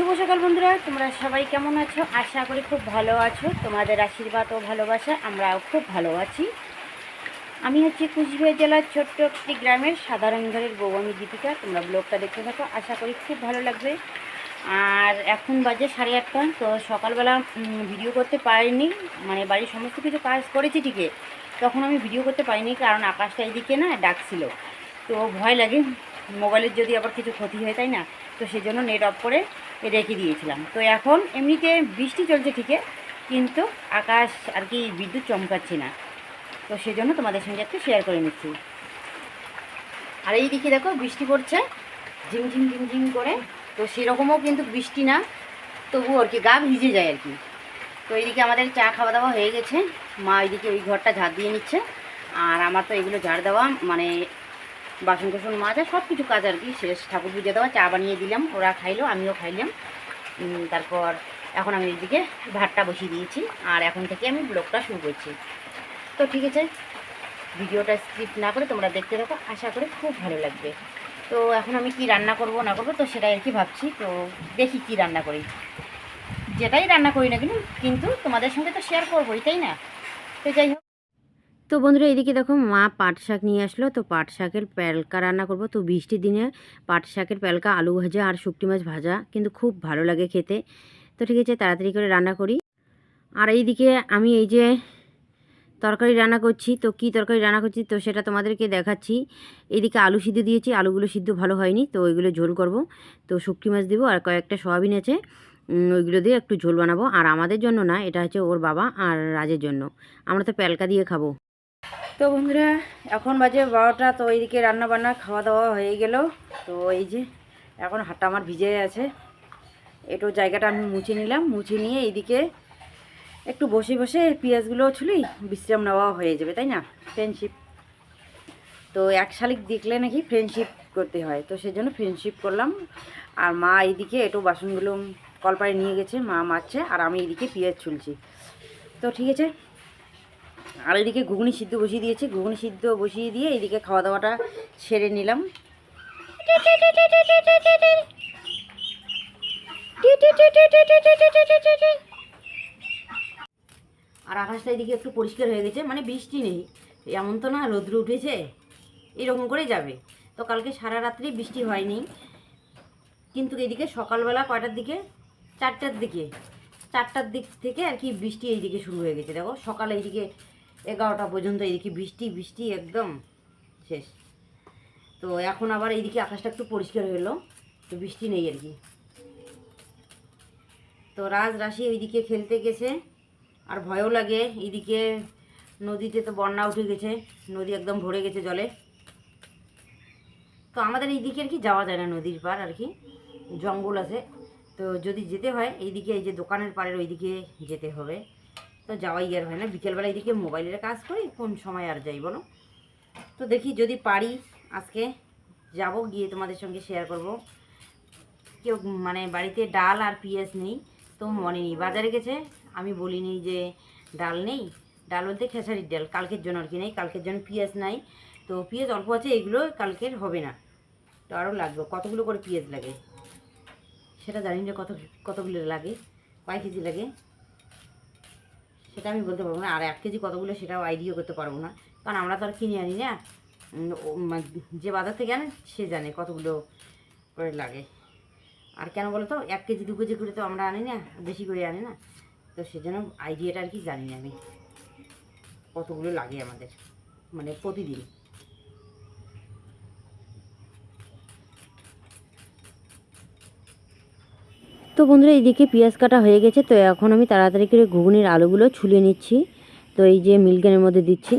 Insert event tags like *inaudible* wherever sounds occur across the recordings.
শুভ সকাল বন্ধুরা, তোমরা সবাই কেমন আছো? আশা করি খুব ভালো আছো। তোমাদের আশীর্বাদ ও ভালোবাসা, আমরাও খুব ভালো আছি। আমি হচ্ছে কুচবিহার জেলার ছোট্ট একটি গ্রামের সাধারণ ঘরের বৌবামী দীপিকা। তোমরা ব্লগটা দেখতে থাকো, আশা করি খুব ভালো লাগবে। আর এখন বাজে সাড়ে আটটা, তো সকালবেলা ভিডিও করতে পারিনি। মানে বাড়ির সমস্ত কিছু কাজ করেছি ঠিকই। তখন আমি ভিডিও করতে পারিনি, কারণ আকাশটা এইদিকে না ডাকছিল তো ভয় লাগে। মোবাইলের যদি আবার কিছু ক্ষতি হয়, তাই না? তো সেজন্য নেট অফ করে রেখে দিয়েছিলাম। তো এখন এমনিতে বৃষ্টি চলছে ঠিকই, কিন্তু আকাশ আর কি বিদ্যুৎ চমকাচ্ছে না। তো সেজন্য তোমাদের সঙ্গে একটু শেয়ার করে নিচ্ছি। আর এই দিকে দেখো বৃষ্টি পড়ছে ঝিমঝিম ঝিমঝিম করে, তো সেরকমও কিন্তু বৃষ্টি না তবু আর কি গা ভিজে যায় আর কি। তো এইদিকে আমাদের চা খাওয়া দাওয়া হয়ে গেছে, মা ওইদিকে ওই ঘরটা ঝাড় দিয়ে নিচ্ছে, আর আমার তো এগুলো ঝাড় দেওয়া মানে বাসন কোসন মাজা সব কিছু কাজ আর কি শেষ। ঠাকুর পুজো দেওয়া, চা বানিয়ে দিলাম, ওরা খাইলো, আমিও খাইলাম। তারপর এখন আমি এদিকে ভাতটা বসিয়ে দিয়েছি, আর এখন থেকে আমি ব্লগটা শুরু করছি। তো ঠিক আছে, ভিডিওটা স্কিপ না করে তোমরা দেখতে থাকো, আশা করি খুব ভালো লাগবে। তো এখন আমি কি রান্না করব না করব, তো সেটাই আর কি ভাবছি, তো দেখি কি রান্না করি। যেটাই রান্না করি না কিন্তু কিন্তু তোমাদের সঙ্গে তো শেয়ার করবোই, তাই না? তো যাই হোক। তো বন্ধুরা এদিকে দেখো মা পাট শাক নিয়ে আসলো। তো পাট শাকের প্যালকা রান্না করব। তো বৃষ্টির দিনে পাট শাকের প্যালকা, আলু ভাজা আর শুকটি মাছ ভাজা কিন্তু খুব ভালো লাগে খেতে। তো ঠিক আছে, তাড়াতাড়ি করে রান্না করি। আর এইদিকে আমি এই যে তরকারি রান্না করছি, তো কি তরকারি রান্না করছি তো সেটা তোমাদেরকে দেখাচ্ছি। এইদিকে আলু সিদ্ধ দিয়েছি, আলুগুলো সিদ্ধ ভালো হয়নি, তো ওইগুলো ঝোল করব। তো শুকটি মাছ দিব আর কয়েকটা সয়াবিন আছে ওইগুলো দিয়ে একটু ঝোল বানাবো। আর আমাদের জন্য না, এটা হচ্ছে ওর বাবা আর রাজের জন্য। আমরা তো প্যালকা দিয়ে খাব। তো বন্ধুরা, এখন বাজে বারোটা, তো এইদিকে রান্না বান্না খাওয়া দাওয়া হয়ে গেল। তো এই যে, এখন হাতটা আমার ভিজে আছে। একটু জায়গাটা আমি মুছে নিলাম, মুছে নিয়ে এইদিকে একটু বসে বসে পেঁয়াজগুলো ছুলি, বিশ্রাম নেওয়া হয়ে যাবে, তাই না? ফ্রেন্ডশিপ তো এক শালিক দেখলে নাকি ফ্রেন্ডশিপ করতে হয়, তো সেজন্য ফ্রেন্ডশিপ করলাম। আর মা এইদিকে একটু বাসনগুলো কলপাড়ে নিয়ে গেছে, মা মারছে, আর আমি এইদিকে পেঁয়াজ ছুলছি। তো ঠিক আছে আর এদিকে ঘুগনি সিদ্ধ বসিয়ে দিয়েছি, ঘুগনি সিদ্ধ বসিয়ে দিয়ে এদিকে খাওয়া দাওয়াটা সেরে নিলাম। আর আকাশটা এদিকে একটু পরিষ্কার হয়ে গেছে মানে বৃষ্টি নেই। এমন তো না, রৌদ্র উঠেছে, এরকম করেই যাবে। তো কালকে সারা রাত্রি বৃষ্টি হয়নি। কিন্তু এদিকে সকালবেলা কয়টার দিকে? চারটার দিকে। চারটার দিক থেকে আর কি বৃষ্টি এইদিকে শুরু হয়ে গেছে। দেখো, সকালে এইদিকে এগারোটা পর্যন্ত এইদিকে বৃষ্টি বৃষ্টি একদম শেষ। তো এখন আবার এইদিকে আকাশটা একটু পরিষ্কার হয়ে এলো, তো বৃষ্টি নেই আর কি। তো রাজ, রাশি ওইদিকে খেলতে গেছে, আর ভয়ও লাগে এইদিকে। নদীতে তো বন্যা উঠে গেছে, নদী একদম ভরে গেছে জলে। তো আমাদের এইদিকে আর কি যাওয়া যায় না নদীর পার আর কি, জঙ্গল আছে। তো যদি যেতে হয়, এইদিকে এই যে দোকানের পাড়ের ওইদিকে যেতে হবে। তো যাওয়াই আর হয় না। বিকেলবেলা এইদিকে মোবাইলের কাজ করি, কোন সময় আর যাই বলো। তো দেখি যদি পারি আজকে যাব, গিয়ে তোমাদের সঙ্গে শেয়ার করব। কেউ মানে বাড়িতে ডাল আর পিঁয়াজ নেই, তো মনে নেই। বাজারে গেছে, আমি বলিনি যে ডাল নেই। ডাল বলতে খেসারির ডাল, কালকের জন্য আর কি নেই। কালকের জন্য পেঁয়াজ নাই। তো পেঁয়াজ অল্প আছে, এগুলো কালকের হবে না। তো আরও লাগবে, কতগুলো করে পেঁয়াজ লাগে? সেটা জানি না কত কতগুলো লাগে, কয় কেজি লাগে? সেটা আমি বলতে পারব না। আর এক কেজি কতগুলো সেটাও আইডিয়া করতে পারব না। কারণ আমরা তো আর কিনে আনি না। যে বাজার থেকে আনে, সে জানে কতগুলো করে লাগে। আর কেন বলো তো এক কেজি, দু কেজি করে তো আমরা আনি না, বেশি করে আনি না। তো সেজন্য আইডিয়াটা আর কি জানি আমি। কতগুলো লাগে আমাদের। মানে প্রতিদিন। তো বন্ধুরা, এইদিকে পেঁয়াজ কাটা হয়ে গেছে, তো এখন আমি তাড়াতাড়ি করে ঘুগনির আলুগুলো ছুলে নিচ্ছি। তো এই যে মিল্কের মধ্যে দিচ্ছি।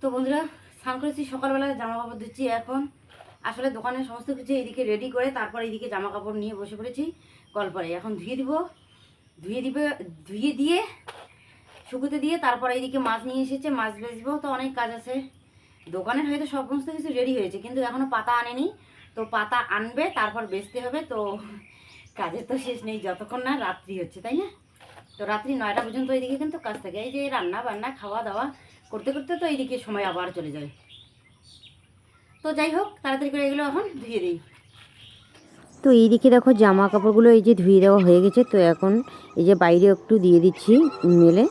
তো বন্ধুরা, স্নান করেছি, সকালবেলা জামা কাপড় দিচ্ছি এখন। আসলে দোকানের সমস্ত কিছু এইদিকে রেডি করে তারপর এইদিকে জামা কাপড় নিয়ে বসে পড়েছি কলপারে এখন ধুয়ে দিব, ধুয়ে দিবে, ধুয়ে দিয়ে শুকুতে দিয়ে তারপর এইদিকে মাছ নিয়ে এসেছে, মাছ বেচবো তো অনেক কাজ আছে। দোকানের হয়তো সমস্ত কিছু রেডি হয়েছে, কিন্তু এখনও পাতা আনেনি। তো পাতা আনবে, তারপর বেচতে হবে, তো কাজের তো শেষ নেই, যতক্ষণ না রাত্রি হচ্ছে, তাই না? তো রাত্রি নয়টা পর্যন্ত এইদিকে কিন্তু কাজ থাকে। এই যে রান্না বান্না, খাওয়া দাওয়া করতে করতে তো এইদিকে সময় আবার চলে যায়। তো যাই হোক, তাড়াতাড়ি করে এগুলো এখন ধুয়ে দিই। তো এইদিকে দেখো জামা কাপড়গুলো এই যে ধুয়ে দেওয়া হয়ে গেছে, তো এখন এই যে বাইরে একটু দিয়ে দিচ্ছি মেলে।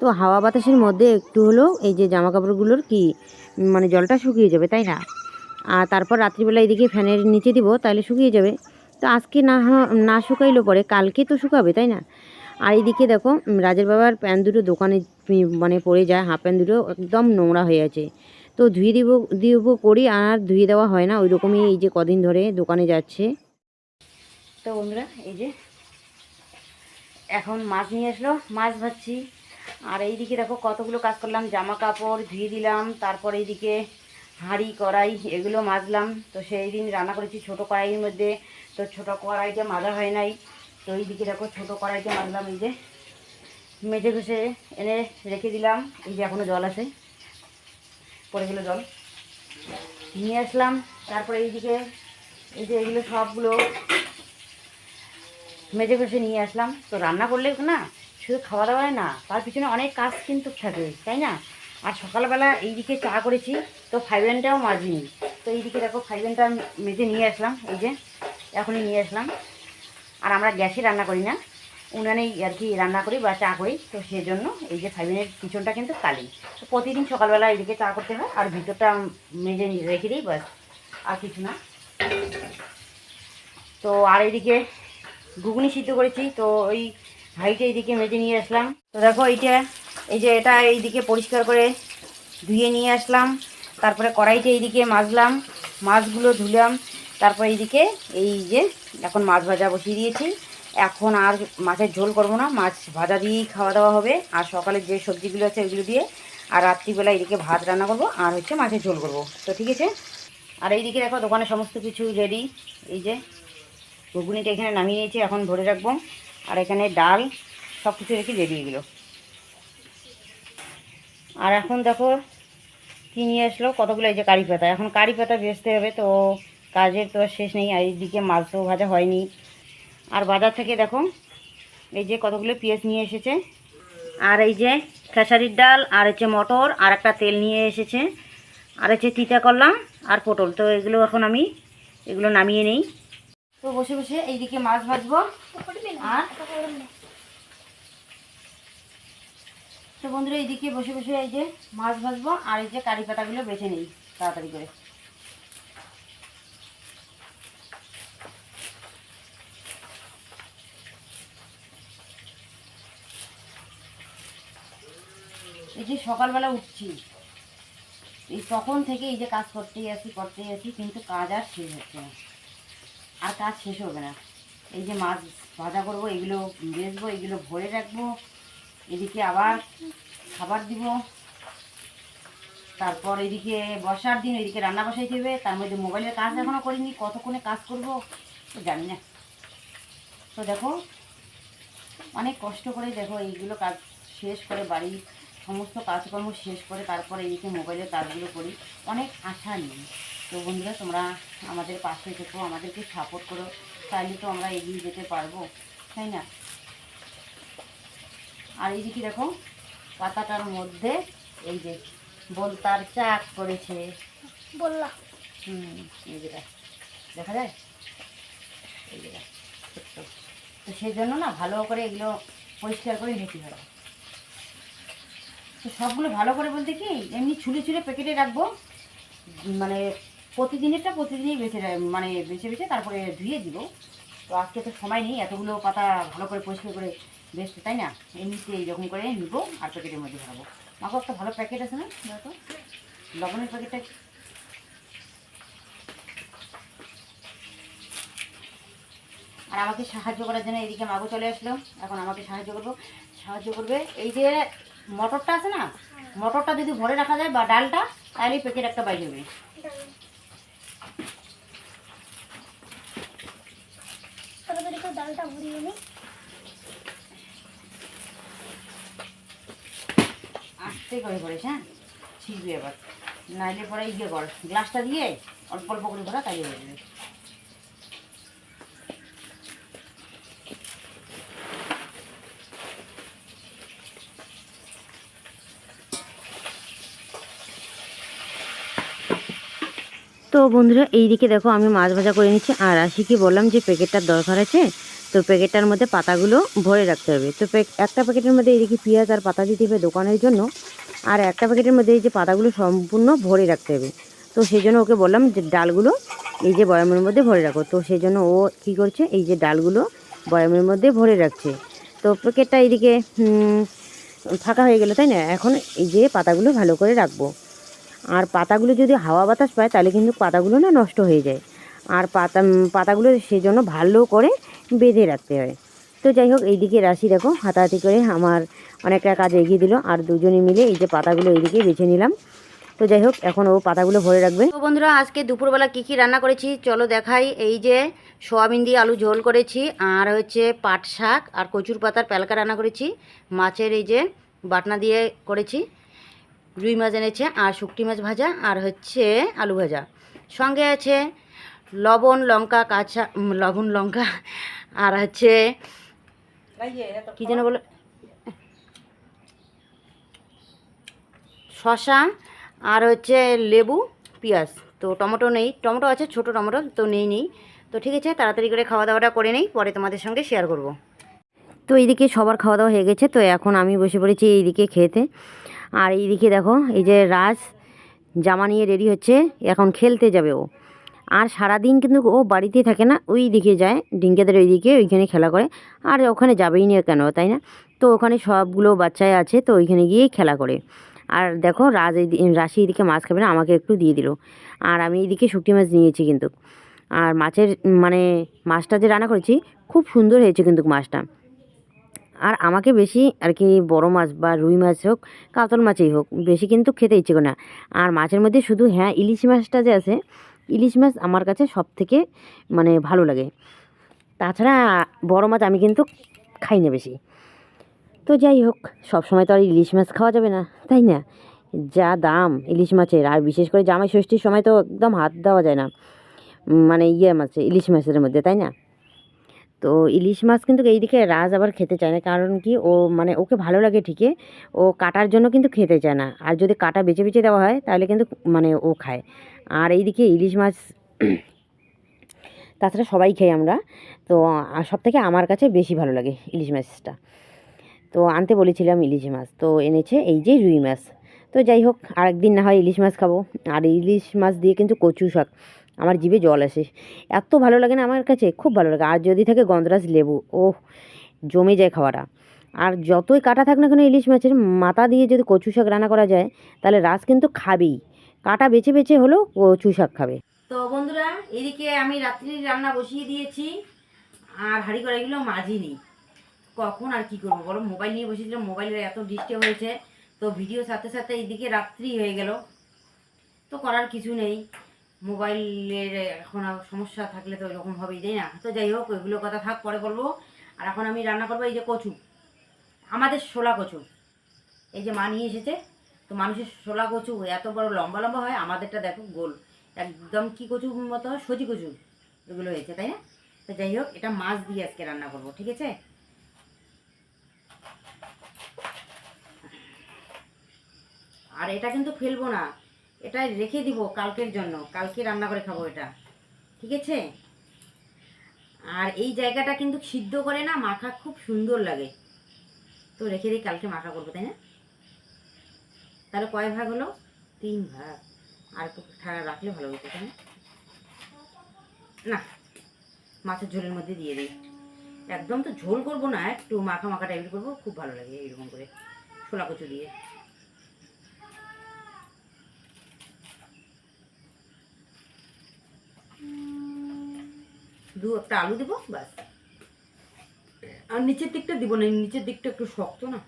তো হাওয়া বাতাসের মধ্যে একটু হলেও এই যে জামা কাপড়গুলোর কি মানে জলটা শুকিয়ে যাবে, তাই না? আর তারপর রাত্রিবেলা এইদিকে ফ্যানের নিচে দিব, তাহলে শুকিয়ে যাবে। তো আজকে না না শুকাইলো পরে, কালকে তো শুকাবে, তাই না? আর এইদিকে দেখো রাজের বাবার প্যান্ট দুটো দোকানে মানে পড়ে যায়, হাফ প্যান্ট দুটো একদম নোংরা হয়ে আছে। তো ধুয়ে দিব দিব করি আর ধুয়ে দেওয়া হয় না ওই রকমই এই যে কদিন ধরে দোকানে যাচ্ছে। তো বন্ধুরা, এই যে এখন মাছ নিয়ে আসলো, মাছ ভাজছি। আর এইদিকে দেখো কতগুলো কাজ করলাম জামা কাপড় ধুয়ে দিলাম, তারপর এইদিকে হাঁড়ি, কড়াই এগুলো মাজলাম। তো সেই দিন রান্না করেছি ছোটো কড়াইয়ের মধ্যে, তো ছোটো কড়াইটা মাজা হয় নাই। তো এইদিকে দেখো ছোটো কড়াইটা মাজলাম, এই যে মেজে ঘষে এনে রেখে দিলাম। এই যে এখনও জল আছে, পড়ে গেলো জল। নিয়ে আসলাম, তারপরে এইদিকে এই যে এগুলো সবগুলো মেজে ঘষে নিয়ে আসলাম। তো রান্না করলে না শুধু খাওয়া দাওয়ায় না, তার পিছনে অনেক কাজ কিন্তু থাকে, তাই না? আর সকালবেলা এইদিকে চা করেছি, তো ফাইভেনটাও মাজিনি। তো এইদিকে দেখো ফাইভেনটা মেজে নিয়ে আসলাম, এই যে, এখনই নিয়ে আসলাম। আর আমরা গ্যাসে রান্না করি না, উনানেই আর কি রান্না করি বা চা করি, তো সেজন্য এই যে ফাইভেনের পিছনটা কিন্তু কালি। তো প্রতিদিন সকালবেলা এইদিকে চা করতে হয়, আর ভিতরটা মেজে রেখে দিই বাস আর কিছু না। তো আর এইদিকে ঘুগনি সিদ্ধ করেছি, তো ওই হাইটে এইদিকে মেজে নিয়ে আসলাম। তো দেখো এইটা, এই যে এটা এইদিকে পরিষ্কার করে ধুয়ে নিয়ে আসলাম। তারপরে কড়াইটা এইদিকে মাজলাম, মাছগুলো ধুলাম। তারপর এইদিকে এই যে এখন মাছ ভাজা বসিয়ে দিয়েছি। এখন আর মাছের ঝোল করব না, মাছ ভাজা দিয়েই খাওয়া দাওয়া হবে। আর সকালে যে সবজিগুলো আছে ওইগুলো দিয়ে আর রাত্রিবেলা এইদিকে ভাত রান্না করব, আর হচ্ছে মাছের ঝোল করব। তো ঠিক আছে? আর এইদিকে দেখো দোকানে সমস্ত কিছু রেডি এই যে ঘুগনিটা এখানে নামিয়ে নিয়েছি, এখন ধরে রাখব। আর এখানে ডাল সব কিছু রেখে রেডি এগুলো আর এখন দেখো, কী নিয়ে আসলো? কতগুলো এই যে কারি পাতা। এখন কারি পাতা বেচতে হবে, তো কাজের তো শেষ নেই, আর এইদিকে মাছ ভাজা হয়নি। আর বাজার থেকে দেখো, এই যে কতগুলো পেঁয়াজ নিয়ে এসেছে। আর এই যে খেসারির ডাল, আর হচ্ছে মটর, আর একটা তেল নিয়ে এসেছে। আর হচ্ছে তিতা করলাম, আর পটল। তো এগুলো এখন আমি, এগুলো নামিয়ে নেই। তো বসে বসে এইদিকে মাছ ভাজবো। আর তো বন্ধুরা, এইদিকে বসে বসে এই যে মাছ ভাজবো, আর এই যে কারি পাতাগুলো বেছে নেই তাড়াতাড়ি করে। এই যে সকালবেলা উঠছি, এই তখন থেকে এই যে কাজ করতেই আছি করতেই আছি কিন্তু কাজ আর শেষ হচ্ছে না। আর কাজ শেষ হবে না। এই যে মাছ ভাজা করব, এগুলো বেচবো, এগুলো ভরে রাখব, এদিকে আবার খাবার দিব। তারপর এদিকে বর্ষার দিন এদিকে রান্না বসাইতে হবে, তার মধ্যে মোবাইলের কাজ এখনও করিনি, কতক্ষণে কাজ করব তো জানি না। তো দেখো, অনেক কষ্ট করে দেখো এইগুলো কাজ শেষ করে বাড়ির সমস্ত কাজকর্ম শেষ করে তারপরে এইদিকে মোবাইলের কাজগুলো করি। অনেক আশা নেই তো বন্ধুরা তোমরা আমাদের পাশে থেকো আমাদেরকে সাপোর্ট করো। তাহলে তো আমরা এগিয়ে যেতে পারব তাই না? আর এই এইদিকে দেখো পাতাটার মধ্যে এই যে বলতার চাক করেছে। বললা হুম এই যেটা দেখা যায়? এই যেটা ছোট্ট। তো সেই জন্য না ভালো করে এগুলো পরিষ্কার করে নিতে হবে তো সবগুলো ভালো করে বলতে কি এমনি ছুলে ছুলে প্যাকেটে রাখব মানে প্রতিদিনেরটা প্রতিদিনই বেছে মানে বেছে বেছে তারপরে ধুয়ে দিব। তো আজকে তো সময় নেই, এতগুলো পাতা ভালো করে পরিষ্কার করে বেচতে, তাই না? এমনিতে এইরকম করে নিব আর প্যাকেটের মধ্যে ভরাবো। মাকে একটা ভালো প্যাকেট আছে না? দেখো। লবণের প্যাকেটটা আর আমাকে সাহায্য করার জন্য এদিকে মাগো চলে আসলো। এখন আমাকে সাহায্য করব। সাহায্য করবে এই যে মটরটা আছে না? মটরটা যদি ভরে রাখা যায় বা ডালটা, তাহলে প্যাকেট একটা বাইরে হবে। ডালটা ভরিয়ে নিই। আস্তে করে করিস হ্যাঁ? ছিঁচবি আবার নাইলে পরে ইয়ে কর গ্লাসটা দিয়ে অল্প অল্প করে ভরা তাই বসবে তো বন্ধুরা এইদিকে দেখো আমি মাছ ভাজা করে নিচ্ছি। আর আশিকে বললাম যে প্যাকেটটার দরকার আছে তো প্যাকেটটার মধ্যে পাতাগুলো ভরে রাখতে হবে। তো একটা প্যাকেটের মধ্যে এইদিকে পেঁয়াজ আর পাতা দিতে হবে দোকানের জন্য, আর একটা প্যাকেটের মধ্যে এই যে পাতাগুলো সম্পূর্ণ ভরে রাখতে হবে। তো সেই জন্য ওকে বললাম যে ডালগুলো এই যে বয়ামের মধ্যে ভরে রাখো। তো সেই জন্য ও কী করছে, এই যে ডালগুলো বয়ামের মধ্যে ভরে রাখছে। তো প্যাকেটটা এইদিকে ফাঁকা হয়ে গেল, তাই না? এখন এই যে পাতাগুলো ভালো করে রাখব। আর পাতাগুলো যদি হাওয়া বাতাস পায়, তাহলে কিন্তু পাতাগুলো না নষ্ট হয়ে যায়। আর পাতা পাতাগুলো সেই জন্য ভালো করে বেঁধে রাখতে হয়। তো যাই হোক, এইদিকে রাশি দেখো, হাতাহাতি করে আমার অনেকটা কাজ এগিয়ে দিল আর দুজনে মিলে এই যে পাতাগুলো এইদিকে বেছে নিলাম। তো যাই হোক, এখন ও পাতাগুলো ভরে রাখবে। তো বন্ধুরা, আজকে দুপুরবেলা কী কী রান্না করেছি? চলো দেখাই। এই যে সোয়াবিন দিয়ে আলু ঝোল করেছি, আর হচ্ছে পাট শাক আর কচুর পাতার প্যালকা রান্না করেছি। মাছের এই যে বাটনা দিয়ে করেছি, রুই মাছ এনেছে আর শুকটি মাছ ভাজা আর হচ্ছে আলু ভাজা। সঙ্গে আছে লবণ, লঙ্কা, কাঁচা লবণ, লঙ্কা আর হচ্ছে কী যেন বলে? শশা আর হচ্ছে লেবু পেঁয়াজ। তো টমেটো নেই। টমেটো আছে ছোট টমেটো তো নেই নেই। তো ঠিক আছে তাড়াতাড়ি করে খাওয়া দাওয়াটা করে নেই পরে তোমাদের সঙ্গে শেয়ার করব। তো এইদিকে সবার খাওয়া দাওয়া হয়ে গেছে তো এখন আমি বসে পড়েছি এইদিকে খেতে। আর এইদিকে দেখো এই যে রাজ জামা নিয়ে রেডি হচ্ছে এখন খেলতে যাবে ও। আর সারাদিন কিন্তু ও বাড়িতেই থাকে না, ওই দিকে যায় ডিঙ্কেদের ওই দিকে, ওইখানে খেলা করে। আর ওখানে যাবেই না কেন, তাই না? তো ওখানে সবগুলো বাচ্চাই আছে, তো ওইখানে গিয়েই খেলা করে। আর দেখো রাজ রাশি এদিকে মাছ খাবে না, আমাকে একটু দিয়ে দিল। আর আমি এইদিকে শুকটি মাছ নিয়েছি কিন্তু। আর মাছের মানে মাছটা যে রান্না করেছি, খুব সুন্দর হয়েছে কিন্তু মাছটা। আর আমাকে বেশি আর কি বড় মাছ বা রুই মাছ হোক, কাতল মাছই হোক, বেশি কিন্তু খেতে ইচ্ছে করে না। আর মাছের মধ্যে শুধু হ্যাঁ ইলিশ মাছটা যে আছে ইলিশ মাছ আমার কাছে সব থেকে মানে ভালো লাগে। তাছাড়া বড় মাছ আমি কিন্তু খাই না বেশি। তো যাই হোক সব সময় তো আর ইলিশ মাছ খাওয়া যাবে না, তাই না? যা দাম ইলিশ মাছের, আর বিশেষ করে জামাই ষষ্ঠীর সময় তো একদম হাত দেওয়া যায় না। মানে ইয়ে মাছে, ইলিশ মাছের মধ্যে, তাই না? তো ইলিশ মাছ কিন্তু এইদিকে রাজ আবার খেতে চায় না। কারণ কি ও মানে ওকে ভালো লাগে ঠিকই, ও কাটার জন্য কিন্তু খেতে চায় না। আর যদি কাটা বেছে বেছে দেওয়া হয়, তাহলে কিন্তু মানে ও খায়। আর এইদিকে ইলিশ মাছ *clears throat* তাছাড়া সবাই খাই আমরা। তো সব থেকে আমার কাছে বেশি ভালো লাগে ইলিশ মাছটা। তো আনতে বলেছিলাম ইলিশ মাছ, তো এনেছে এই যে রুই মাছ। তো যাই হোক, আরেকদিন না হয় ইলিশ মাছ খাব। আর ইলিশ মাছ দিয়ে কিন্তু কচু শাক। আমার জিভে জল আসে। এত ভালো লাগে না আমার কাছে, খুব ভালো লাগে। আর যদি থাকে গন্ধরাজ লেবু ও জমে যায় খাওয়াটা। আর যতই কাটা থাক না কেন ইলিশ মাছের মাথা দিয়ে যদি কচু শাক রান্না করা যায়, তাহলে রাস কিন্তু খাবেই। কাটা বেছে বেছে হলেও কচু শাক খাবে। তো বন্ধুরা, এদিকে আমি রাত্রির রান্না বসিয়ে দিয়েছি। আর হাঁড়ি কড়াইগুলো মাজিনি। কখন আর কি করব বলো? মোবাইল নিয়ে বসেছিলাম, মোবাইলের এত ডিস্টার্ব হয়েছে। তো ভিডিও সাথে সাথে এইদিকে রাত্রি হয়ে গেল। তো করার কিছু নেই। মোবাইলের এখন সমস্যা থাকলে তো এরকম হবেই, তাই না? তো যাই হোক, ওইগুলো কথা থাক, পরে বলব। আর এখন আমি রান্না করব এই যে কচু। আমাদের শোলা কচু। এই যে মা নিয়ে এসেছে, তো মানুষের শোলা কচু এত বড় লম্বা লম্বা হয়, আমাদেরটা দেখো গোল। একদম কি কচু মতো সজি কচু। এগুলো হয়েছে, তাই না? তো যাই হোক, এটা মাছ দিয়ে আজকে রান্না করব, ঠিক আছে? আর এটা কিন্তু ফেলব না। এটা রেখে দিব কালকের জন্য। কালকে রান্না করে খাব এটা। ঠিক আছে? আর এই জায়গাটা কিন্তু সিদ্ধ করে না, মাখা খুব সুন্দর লাগে। তো রেখে দিই, কালকে মাখা করব, তাই না? তাহলে কয় ভাগ হলো? তিন ভাগ। আর একটু ঠান্ডা রাখলে ভালো হতো, তাই না? না, মাছের ঝোলের মধ্যে দিয়ে দিই। একদম তো ঝোল করব না, একটু মাখা মাখা টাইপের করব, খুব ভালো লাগে এইরকম করে ছোলা কচু দিয়ে। দু একটা আলু দেবো ব্যাস। আর নিচের দিকটা দিব না নিচের দিকটা একটু শক্ত না।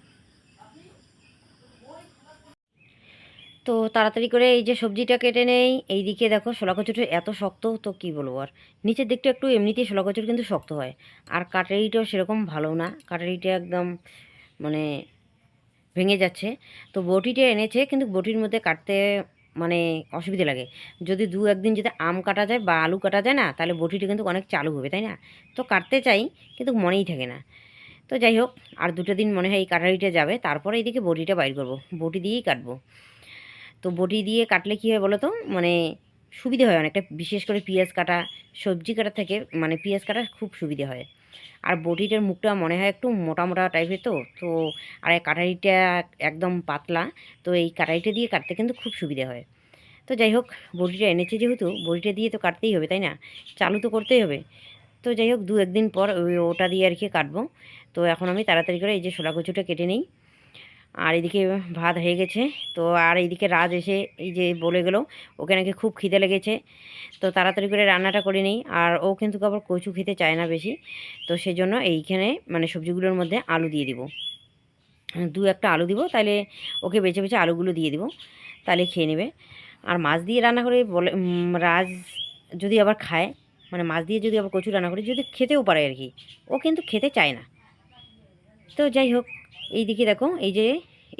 তো তাড়াতাড়ি করে এই যে সবজিটা কেটে নেই এই দিকে দেখো শোলা কচুটা এত শক্ত তো কি বলব আর। নিচের দিকটা একটু এমনিতেই শোলা কচুর কিন্তু শক্ত হয়। আর কাটারিটাও সেরকম ভালো না কাটারিটা একদম মানে ভেঙে যাচ্ছে। তো বটিটা এনেছে কিন্তু বটির মধ্যে কাটতে মানে অসুবিধা লাগে। যদি দু একদিন যদি আম কাটা যায় বা আলু কাটা যায় না, তাহলে বটিটা কিন্তু অনেক চালু হবে, তাই না? তো কাটতে চাই, কিন্তু মনেই থাকে না। তো যাই হোক, আর দুটো দিন মনে হয় এই কাটারিটা যাবে, তারপরে এইদিকে বটিটা বাইর করব। বটি দিয়েই কাটবো। তো বটি দিয়ে কাটলে কী হয় বলো তো মানে সুবিধে হয় অনেকটা। বিশেষ করে পেঁয়াজ কাটা, সবজি কাটা থেকে মানে পেঁয়াজ কাটা খুব সুবিধে হয়। আর বটিটার মুখটা মনে হয় একটু মোটা মোটা টাইপের তো তো আর এই কাটারিটা একদম পাতলা, তো এই কাটারিটা দিয়ে কাটতে কিন্তু খুব সুবিধা হয়। তো যাই হোক বড়িটা এনেছে যেহেতু বড়িটা দিয়ে তো কাটতেই হবে, তাই না? চালু তো করতেই হবে। তো যাই হোক দু একদিন পর ওটা দিয়ে আর কি কাটবো। তো এখন আমি তাড়াতাড়ি করে এই যে সোলা কচুটা কেটে নিই। আর এদিকে ভাত হয়ে গেছে। তো আর এইদিকে রাজ এসে এই যে বলে গেল, ওকে নাকি খুব খিদে লেগেছে। তো তাড়াতাড়ি করে রান্নাটা করে নিই। আর ও কিন্তু আবার কচু খেতে চায় না বেশি। তো সেই জন্য এইখানে মানে সবজিগুলোর মধ্যে আলু দিয়ে দিব। দু একটা আলু দিব তাহলে ওকে বেছে বেছে আলুগুলো দিয়ে দিব তাহলে খেয়ে নেবে। আর মাছ দিয়ে রান্না করে বলে রাজ যদি আবার খায় মানে মাছ দিয়ে যদি আবার কচু রান্না করে, যদি খেতেও পারে আর কি, ও কিন্তু খেতে চায় না। তো যাই হোক এই দিকে দেখো, এই যে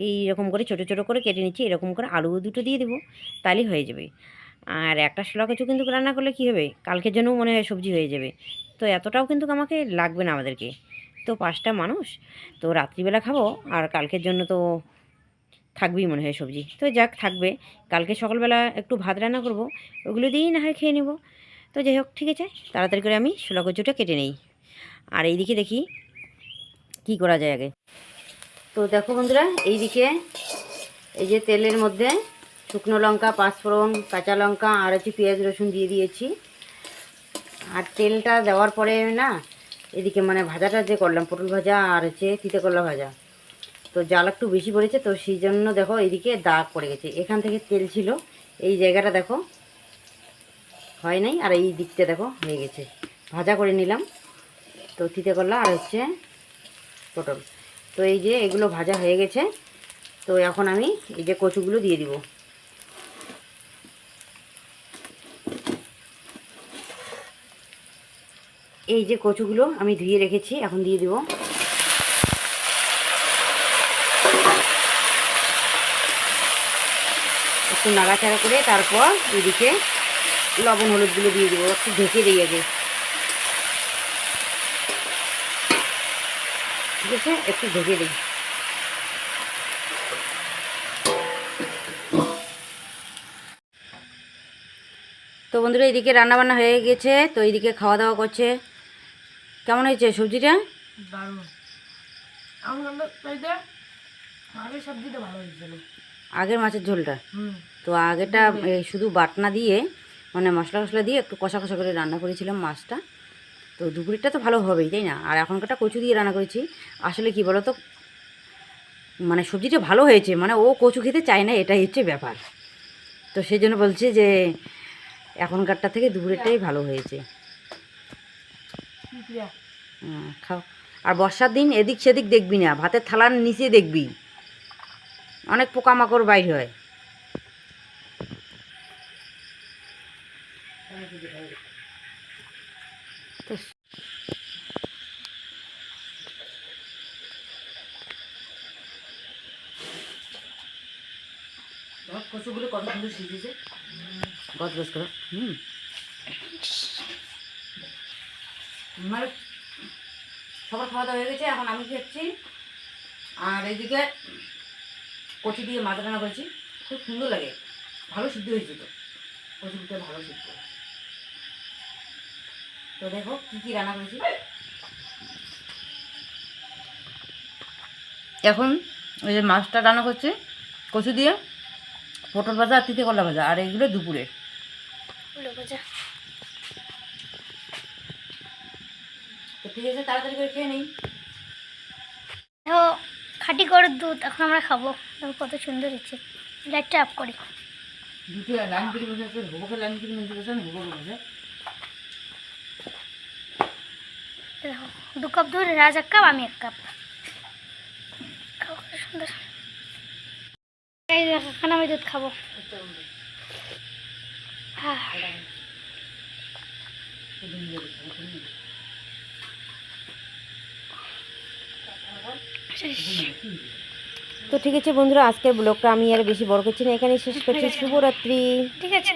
এই রকম করে ছোটো ছোটো করে কেটে নিচ্ছি, এরকম করে আলু দুটো দিয়ে দেবো, তাহলেই হয়ে যাবে। আর একটা শোলা কচু কিন্তু রান্না করলে কী হবে? কালকের জন্যও মনে হয় সবজি হয়ে যাবে। তো এতটাও কিন্তু আমাকে লাগবে না আমাদেরকে। তো পাঁচটা মানুষ, তো রাত্রিবেলা খাব, আর কালকের জন্য তো থাকবেই মনে হয় সবজি। তো যাক, থাকবে। কালকে সকালবেলা একটু ভাত রান্না করব, ওগুলো দিয়েই না হয় খেয়ে নেব। তো যাই হোক, ঠিক আছে, তাড়াতাড়ি করে আমি শোলা কচুটা কেটে নেই। আর এইদিকে দেখি, কি করা যায় আগে। তো দেখো বন্ধুরা, এইদিকে এই যে তেলের মধ্যে শুকনো লঙ্কা, পাঁচফোড়ন, কাঁচা লঙ্কা, আর হচ্ছে পেঁয়াজ রসুন দিয়ে দিয়েছি। আর তেলটা দেওয়ার পরে না, এদিকে মানে ভাজাটা যে করলাম, পটল ভাজা আর হচ্ছে তিতে করলা ভাজা। তো জাল একটু বেশি পড়েছে, তো সেই জন্য দেখো এইদিকে দাগ পড়ে গেছে। এখান থেকে তেল ছিল, এই জায়গাটা দেখো হয় নাই, আর এই দিকটা দেখো হয়ে গেছে। ভাজা করে নিলাম, তো তিতে করলা আর হচ্ছে পটল। তো এই যে এগুলো ভাজা হয়ে গেছে, তো এখন আমি এই যে কচুগুলো দিয়ে দিব। এই যে কচুগুলো আমি ধুয়ে রেখেছি, এখন দিয়ে দিব। একটু নাড়াচাড়া করে তারপর এদিকে লবণ হলুদগুলো দিয়ে দিব, একটু ঢেকে দিই আগে। ঠিক আছে? একটু ঢেকে দিই। তো বন্ধুরা এইদিকে রান্নাবান্না হয়ে গেছে তো এইদিকে খাওয়া দাওয়া করছে। কেমন হয়েছে সবজিটা? আগের মাছের ঝোলটা? তো আগেটা এই শুধু বাটনা দিয়ে মানে মশলা মশলা দিয়ে একটু কষা কষা করে রান্না করেছিলাম মাছটা। তো দুপুরেরটা তো ভালো হবেই তাই না? আর এখনকারটা কচু দিয়ে রান্না করেছি। আসলে কি বলো তো মানে সবজিটা ভালো হয়েছে মানে ও কচু খেতে চায় না এটাই হচ্ছে ব্যাপার। তো সেই জন্য বলছি যে এখনকারটা থেকে দুপুরেরটাই ভালো হয়েছে। খাও। আর বর্ষার দিন এদিক সেদিক দেখবি না ভাতের থালার নিচে দেখবি। অনেক পোকামাকড় বাইর হয় তো কচুগুলো গছ হুম। মানে সবার খাওয়া দাওয়া হয়ে গেছে, এখন আমি খাচ্ছি। আর এইদিকে কচি দিয়ে মাছ রান্না করেছি। খুব সুন্দর লাগে। ভালো সিদ্ধ হয়েছে তো। কচুটা ভালো সিদ্ধ। তো দেখো কী কী রান্না করেছি। এখন ওই যে মাছটা রান্না করছে কচু দিয়ে পটল ভাজা আর তিতে কলা ভাজা আর এগুলো দুপুরে। তো ঠিক আছে তাড়াতাড়ি করে খেয়ে নেই। খাঁটি গরুর দুধ এখন আমরা খাব। কত সুন্দর হচ্ছে। লাইটটা অফ করি। দুটো লাইন করে বসে আছে হুবকে লাইন করে বসে আছে হুবকে বসে দেখো দু কাপ দুধ রাজ এক কাপ আমি এক কাপ। সুন্দর। এই এখন আমি দুধ খাব। আহ, তো ঠিক আছে বন্ধুরা আজকের ব্লগটা আমি আর বেশি বড় করছি না এখানে শেষ করছি। শুভরাত্রি। ঠিক আছে।